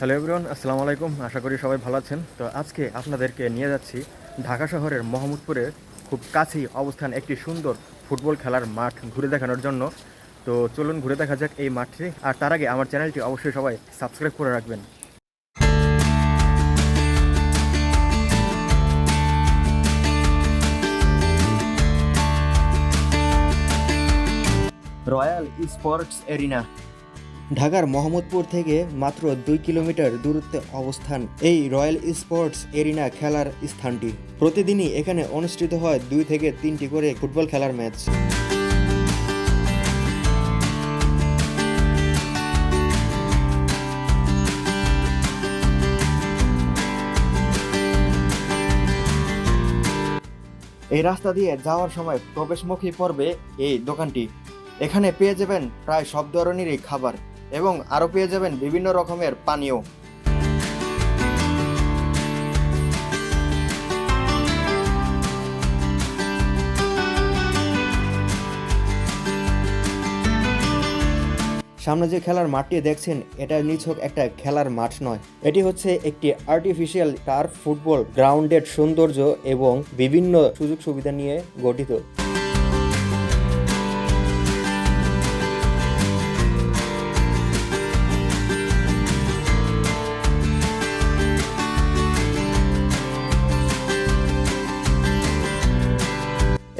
Hello everyone, আসসালামু আলাইকুম। আশা করি সবাই ভালো আছেন। তো আজকে আপনাদেরকে নিয়ে যাচ্ছি ঢাকা শহরের মোহাম্মদপুরে খুব কাছেই অবস্থান একটি সুন্দর ফুটবল খেলার মাঠ ঘুরে দেখানোর জন্য। তো চলুন ঘুরে দেখা যাক এই মাঠটি। আর তার আগে আমার চ্যানেলটি অবশ্যই সবাই সাবস্ক্রাইব করে রাখবেন। রয়্যাল স্পোর্টস এরিনা ঢাকার মোহাম্মদপুর থেকে মাত্র দুই কিলোমিটার দূরত্বে অবস্থান এই রয়্যাল স্পোর্টস এরিনা খেলার স্থানটি। প্রতিদিনই এখানে অনুষ্ঠিত হয় দুই থেকে তিনটি করে ফুটবল খেলার ম্যাচ। এই রাস্তা দিয়ে যাওয়ার সময় প্রবেশমুখী পর্বে এই দোকানটি। এখানে পেয়ে যাবেন প্রায় সব ধরনেরই খাবার। এবং আরও পেয়ে যাবেন বিভিন্ন রকমের পানীয়। সামনে যে খেলার মাঠটি দেখছেন, এটা নিছক একটা খেলার মাঠ নয়। এটি হচ্ছে একটি আর্টিফিশিয়াল টার্ফ ফুটবল গ্রাউন্ডের সৌন্দর্য এবং বিভিন্ন সুযোগ সুবিধা নিয়ে গঠিত।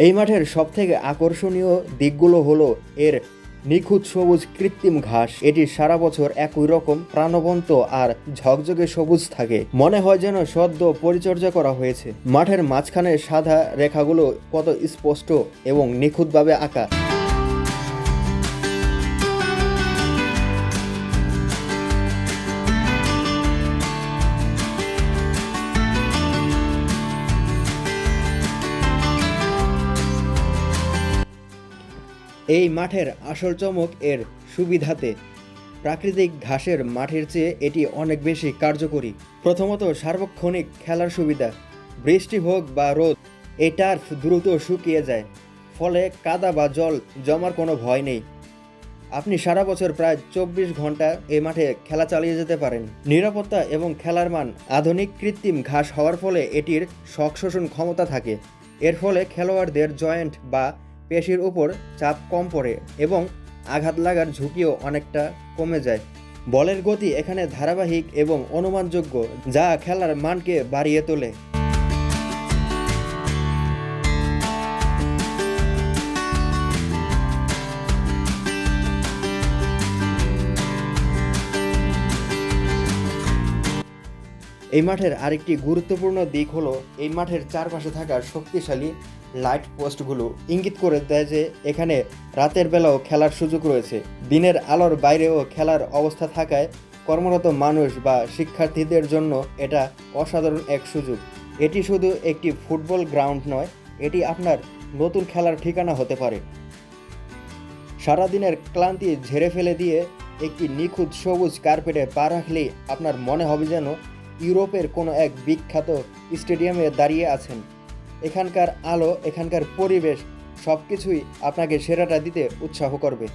এই মাঠের সবথেকে আকর্ষণীয় দিকগুলো হলো এর নিখুঁত সবুজ কৃত্রিম ঘাস। এটি সারা বছর একই রকম প্রাণবন্ত আর ঝকঝকে সবুজ থাকে। মনে হয় যেন সদ্য পরিচর্যা করা হয়েছে। মাঠের মাঝখানে সাদা রেখাগুলো কত স্পষ্ট এবং নিখুঁতভাবে আঁকা। এই মাঠের আসল চমক এর সুবিধাতে প্রাকৃতিক ঘাসের মাঠের চেয়ে এটি অনেক বেশি কার্যকরী। প্রথমত সার্বক্ষণিক খেলার সুবিধা, বৃষ্টি হোক বা রোদ এই টার্ফ দ্রুত শুকিয়ে যায়, ফলে কাদা বা জল জমার কোনো ভয় নেই। আপনি সারা বছর প্রায় চব্বিশ ঘণ্টা এই মাঠে খেলা চালিয়ে যেতে পারেন। নিরাপত্তা এবং খেলার মান আধুনিক কৃত্রিম ঘাস হওয়ার ফলে এটির শক শোষণ ক্ষমতা থাকে। এর ফলে খেলোয়াড়দের জয়েন্ট বা পেশির উপর চাপ কম পড়ে এবং আঘাত লাগার ঝুঁকিও অনেকটা কমে যায়। বলের গতি এখানে ধারাবাহিক এবং অনুমানযোগ্য, যা খেলার মানকে বাড়িয়ে তোলে। এই মাঠের আরেকটি গুরুত্বপূর্ণ দিক হলো, এই মাঠের চারপাশে থাকা শক্তিশালী লাইট পোস্টগুলো ইঙ্গিত করে দেয় যে এখানে রাতের বেলাও খেলার সুযোগ রয়েছে। দিনের আলোর বাইরেও খেলার অবস্থা থাকায় কর্মরত মানুষ বা শিক্ষার্থীদের জন্য এটা অসাধারণ এক সুযোগ। এটি শুধু একটি ফুটবল গ্রাউন্ড নয়, এটি আপনার নতুন খেলার ঠিকানা হতে পারে। সারাদিনের ক্লান্তি ঝেড়ে ফেলে দিয়ে একটি নিখুঁত সবুজ কার্পেটে পা রাখলেই আপনার মনে হবে যেন ইউরোপের কোনো এক বিখ্যাত স্টেডিয়ামে দাঁড়িয়ে আছেন। এখানকার আলো, এখানকার পরিবেশ সব কিছুই আপনাকে সেরাটা দিতে উৎসাহ করবে।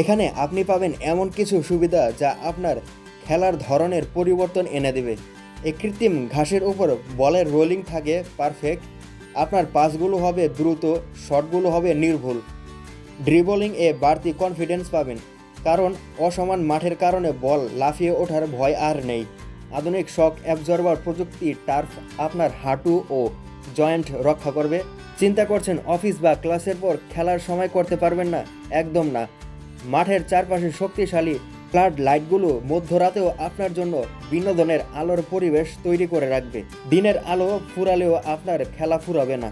এখানে আপনি পাবেন এমন কিছু সুবিধা যা আপনার খেলার ধরনের পরিবর্তন এনে দেবে। এই কৃত্রিম ঘাসের উপর বলের রোলিং থাকে পারফেক্ট আপনার পাসগুলো হবে দ্রুত, শটগুলো হবে নির্ভুল। ড্রিবলিং এ বাড়তি কনফিডেন্স পাবেন, কারণ অসমান মাঠের কারণে বল লাফিয়ে ওঠার ভয় আর নেই। আধুনিক শক অ্যাবজর্বার প্রযুক্তি টার্ফ আপনার হাঁটু ও জয়েন্ট রক্ষা করবে। চিন্তা করছেন অফিস বা ক্লাসের পর খেলার সময় করতে পারবেন না, একদম না। মাঠের চারপাশে শক্তিশালী ফ্লাড লাইটগুলো মধ্যরাতেও আপনার জন্য বিনোদনের আলোর পরিবেশ তৈরি করে রাখবে। দিনের আলো ফুরালেও আপনার খেলা ফুরাবে না।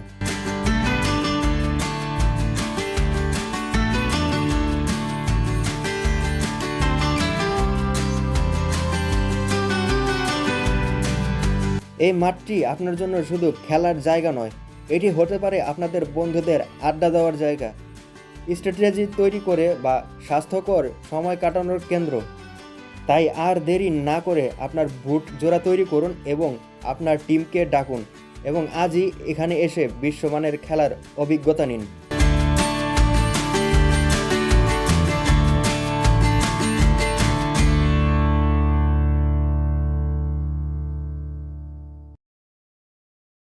এই মাঠটি আপনার জন্য শুধু খেলার জায়গা নয়, এটি হতে পারে আপনাদের বন্ধুদের আড্ডা দেওয়ার জায়গা। স্ট্র্যাটেজি তৈরি করে বা স্বাস্থ্যকর সময় কাটানোর কেন্দ্র। তাই আর দেরি না করে আপনার বুট জোড়া তৈরি করুন এবং আপনার টিমকে ডাকুন এবং আজই এখানে এসে বিশ্বমানের খেলার অভিজ্ঞতা নিন।